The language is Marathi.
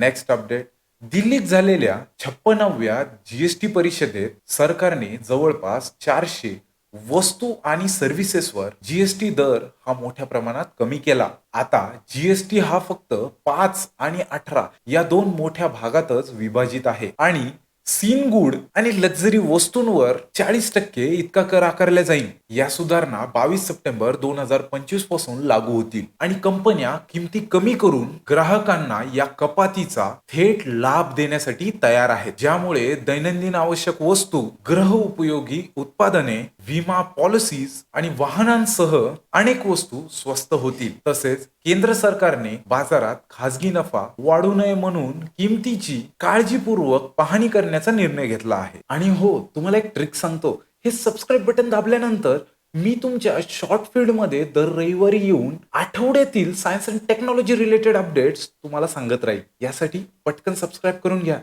नेक्स्ट अपडेट दिल्लीत झालेल्या छप्पनाव्या जीएसटी परिषदेत सरकारने जवळपास चारशे वस्तू आणि सर्व्हिसेसवर जीएसटी दर हा मोठ्या प्रमाणात कमी केला. आता जीएसटी हा फक्त पाच आणि अठरा या दोन मोठ्या भागातच विभाजित आहे. आणि सीन गुड आणि लक्झरी वस्तूंवर चाळीस टक्के इतका कर आकारला जाईल या सुधारणा बावीस सप्टेंबर दोन हजार पंचवीसपासून लागू होतील. आणि कंपन्या किमती कमी करून ग्राहकांना या कपातीचा थेट लाभ देण्यासाठी तयार आहेत. ज्यामुळे दैनंदिन आवश्यक वस्तू ग्रह उपयोगी उत्पादने विमा पॉलिसीज आणि वाहनांसह अनेक वस्तू स्वस्त होतील. तसेच केंद्र सरकारने बाजारात खासगी नफा वाढू नये म्हणून किमतीची काळजीपूर्वक पाहणी करण्याचा निर्णय घेतला आहे. आणि हो तुम्हाला एक ट्रिक सांगतो. हे सबस्क्राईब बटन दाबल्यानंतर मी तुमच्या शॉर्ट फील्डमध्ये दर रविवारी येऊन आठवड्यातील science and technology related updates तुम्हाला सांगत राहील. यासाठी पटकन सबस्क्राईब करून घ्या.